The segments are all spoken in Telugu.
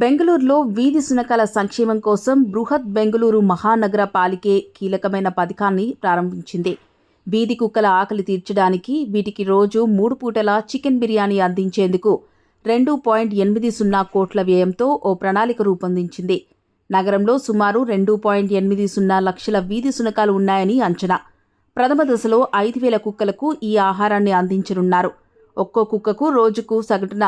బెంగళూరులో వీధి సునకాల సంక్షేమం కోసం బృహత్ బెంగళూరు మహానగర పాలికే కీలకమైన పథకాన్ని ప్రారంభించింది. వీధి కుక్కల ఆకలి తీర్చడానికి వీటికి రోజు మూడు పూటల చికెన్ బిర్యానీ అందించేందుకు రెండు పాయింట్ ఎనిమిది సున్నా కోట్ల వ్యయంతో ఓ ప్రణాళిక రూపొందించింది. నగరంలో సుమారు రెండు పాయింట్ ఎనిమిది సున్నా లక్షల వీధి సునకాలు ఉన్నాయని అంచనా. ప్రథమ దశలో ఐదు వేల కుక్కలకు ఈ ఆహారాన్ని అందించనున్నారు. ఒక్కో కుక్కకు రోజుకు సగటున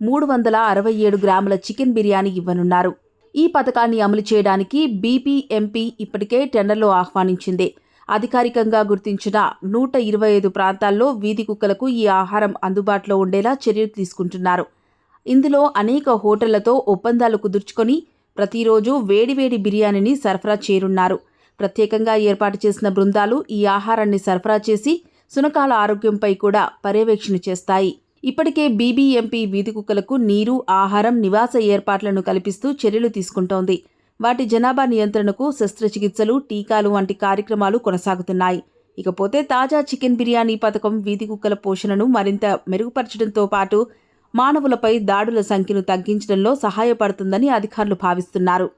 మూడు వందల అరవై ఏడు గ్రాముల చికెన్ బిర్యానీ ఇవ్వనున్నారు. ఈ పథకాన్ని అమలు చేయడానికి బీపీఎంపీ ఇప్పటికే టెండర్లో ఆహ్వానించింది. అధికారికంగా గుర్తించిన నూట ఇరవై ఐదు ప్రాంతాల్లో వీధి కుక్కలకు ఈ ఆహారం అందుబాటులో ఉండేలా చర్యలు తీసుకుంటున్నారు. ఇందులో అనేక హోటళ్ళతో ఒప్పందాలు కుదుర్చుకొని ప్రతిరోజు వేడివేడి బిర్యానీని సరఫరా చేరున్నారు. ప్రత్యేకంగా ఏర్పాటు చేసిన బృందాలు ఈ ఆహారాన్ని సరఫరా చేసి సునకాల ఆరోగ్యంపై కూడా పర్యవేక్షణ చేస్తాయి. ఇప్పటికే బీబీఎంపీ వీధి కుక్కలకు నీరు ఆహారం నివాస ఏర్పాట్లను కల్పిస్తూ చర్యలు తీసుకుంటోంది. వాటి జనాభా నియంత్రణకు శస్త్రచికిత్సలు టీకాలు వంటి కార్యక్రమాలు కొనసాగుతున్నాయి. ఇకపోతే తాజా చికెన్ బిర్యానీ పథకం వీధి కుక్కల పోషణను మరింత మెరుగుపరచడంతో పాటు మానవులపై దాడుల సంఖ్యను తగ్గించడంలో సహాయపడుతుందని అధికారులు భావిస్తున్నారు.